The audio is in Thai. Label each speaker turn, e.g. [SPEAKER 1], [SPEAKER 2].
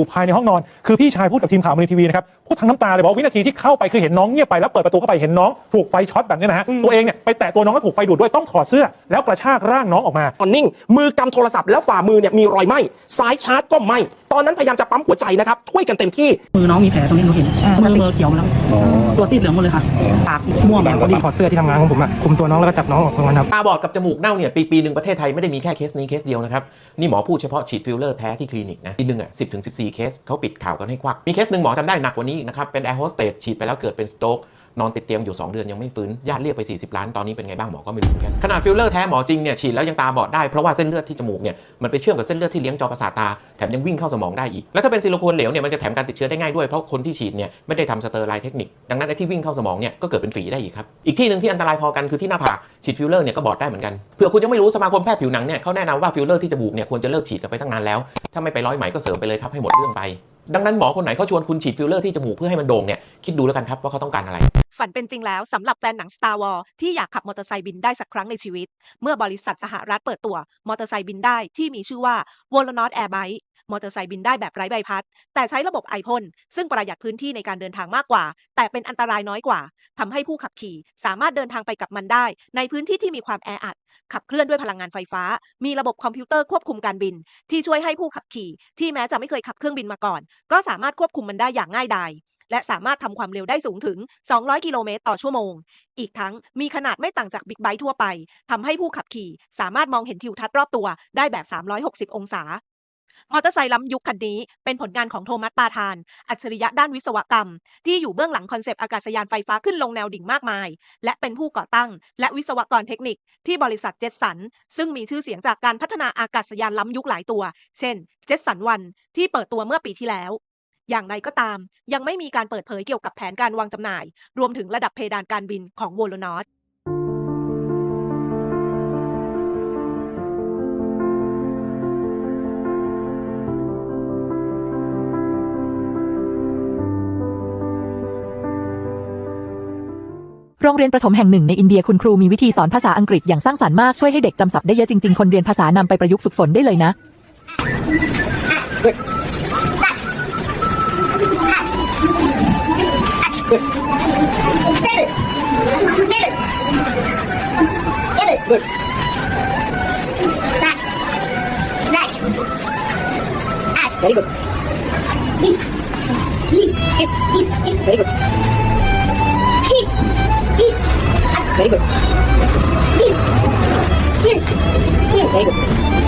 [SPEAKER 1] อยู่ภายในห้องนอน คือพี่ชายพูดกับทีมข่าวมือทีวีนะครับพูดทั้งน้ำตาเลยบอกว่าวินาทีที่เข้าไปคือเห็นน้องเงียบไปแล้วเปิดประตูเข้าไปเห็นน้องถูกไฟช็อตแบบนี้นะฮะตัวเองเนี่ยไปแตะตัวน้องแล้วถูกไฟดูดด้วยต้องถอดเสื้อ แล้วกระชากร่างน้องออกมา
[SPEAKER 2] นอนนิ่ง มือกำโทรศัพท์แล้วฝ่ามือเนี่ยมีรอยไหม้ ซ้ายชาร์จก็ไหม้ ตอนนั้นพยายามจะปั๊มหัวใจนะครับช่วยกันเต็มที่
[SPEAKER 3] มือน้องมีแผลตรงนี้หนูเห็น
[SPEAKER 4] อ่า
[SPEAKER 3] มือมือเขียวหมดแล้วตัวซีดเหลืองหมดเลยค่ะปากม่วง
[SPEAKER 5] แบ
[SPEAKER 3] แบบบ
[SPEAKER 5] ว่าถอดเสื้อที่ทำงานของผมอะคุมตัวน้องแล้วก็จับน้องออกตรงนั้นครับ
[SPEAKER 6] ตาบอดกับจมูกเน่าเนี่ยปีปีหนึ่งประเทศไทยไม่ได้มีแค่เคสนี้เคสเดียวนะครับนี่หมอพูดเฉพาะฉีดฟิลเลอร์แท้ที่คลินิกนะปีหนึ่งอะสิบถึงสิบสี่เคสเขาปิดข่าวกันให้ควักมีเคสหนึ่งหมอจำได้หนักกว่านี้อีกนะครับเป็นแอร์โฮสเตสฉีดไปแล้วเกิดเป็นสโตรก นอนติดเตียงอยู่ 2 เดือนยังไม่ฟื้นญาติเรียกไป 40 ล้านตอนนี้เป็นไงบ้างหมอก็ไม่รู้กันขนาดฟิลเลอร์แท้หมอจริงเนี่ยฉีดแล้วยังตาบอดได้เพราะว่าเส้นเลือดที่จมูกเนี่ยมันไปเชื่อมกับเส้นเลือดที่เลี้ยงจอประสาทตาแถมยังวิ่งเข้าสมองได้อีกแล้วถ้าเป็นซิลิโคนเหลวเนี่ยมันจะแถมการติดเชื้อได้ง่ายด้วยเพราะคนที่ฉีดเนี่ยไม่ได้ทำสเตอร์ไลน์เทคนิคดังนั้นไอ้ที่วิ่งเข้าสมองเนี่ยก็เกิดเป็นฝีได้อีกครับอีกที่หนึ่งที่อันตรายพอกันคือที่หน้าผากฉีดฟิลเลอร์เนี่ยก็บอดได้เหมือนกันเผื่อคุณยังไม่รู้สมาคมแพทย์ผิวหนังเนี่ยเขาแนะนำว่าฟิลเลอร์ที่จมูกเนี่ยควรจะเลิกฉีดกันไปตั้งนานแล้วถ้าไม่ไปร้อยไหมก็เสริมไปเลยครับให้หมดเรื่องไป ดังนั้นหมอคนไหนเขาชวนคุณฉีดฟิลเลอร์ที่จมูกเพื่อให้มันโด่งเนี่ยคิดดูแล้วกันครับว่าเขาต้องการอะไร
[SPEAKER 7] ฝันเป็นจริงแล้วสำหรับแฟนหนัง Star Wars ที่อยากขับมอเตอร์ไซค์บินได้สักครั้งในชีวิต เมื่อบริษัทสหรัฐเปิดตัว มอเตอร์ไซค์บินได้ที่มีชื่อว่า v o l o n o t Air Bike มอเตอร์ไซค์บินได้แบบไร้ใบพัด แต่ใช้ระบบไอพ่นซึ่งประหยัดพื้นที่ในการเดินทางมากกว่า แต่เป็นอันตรายน้อยกว่าทำให้ผู้ขับขี่ สามารถเดินทางไปกับมันได้ ในพื้นที่ที่มีความแออัด ขับเคลื่อนด้วยพลังงานไฟฟ้า มีระบบคอมพิวเตอร์ควบคุมการบิน ที่ช่วยให้ผู้ขับขี่ที่แม้จะไม่เคยขับเครื่องบินมาก่อน ก็สามารถควบคุมมันได้อย่างง่ายดายและสามารถทำความเร็วได้สูงถึง 200 กิโลเมตรต่อชั่วโมง อีกทั้งมีขนาดไม่ต่างจากบิ๊กไบค์ทั่วไป ทำให้ผู้ขับขี่สามารถมองเห็นทิวทัศน์รอบตัวได้แบบ 360 องศา มอเตอร์ไซค์ล้ำยุคคันนี้ เป็นผลงานของโทมัสปาทาน อัจฉริยะด้านวิศวกรรม ที่อยู่เบื้องหลังคอนเซปต์อากาศยานไฟฟ้าขึ้นลงแนวดิ่งมากมาย และเป็นผู้ก่อตั้ง และวิศวกรเทคนิค ที่บริษัทเจสัน ซึ่งมีชื่อเสียงจากการพัฒนาอากาศยานล้ำยุคหลายตัว เช่น เจสันวันที่เปิดตัวเมื่อปีที่แล้วอย่างไรก็ตาม ยังไม่มีการเปิดเผยเกี่ยวกับแผนการวางจำหน่าย รวมถึงระดับเพดานการบินของโวลนอส
[SPEAKER 4] โรงเรียนประถมแห่งหนึ่งในอินเดียคุณครูมีวิธีสอนภาษาอังกฤษอย่างสร้างสรรค์มากช่วยให้เด็กจำศัพท์ได้เยอะจริงๆ คนเรียนภาษานำไปประยุกต์ฝึกฝนได้เลยนะ
[SPEAKER 8] Very good. Yes, yes, yes, yes. Very good. Vegas. Vegas.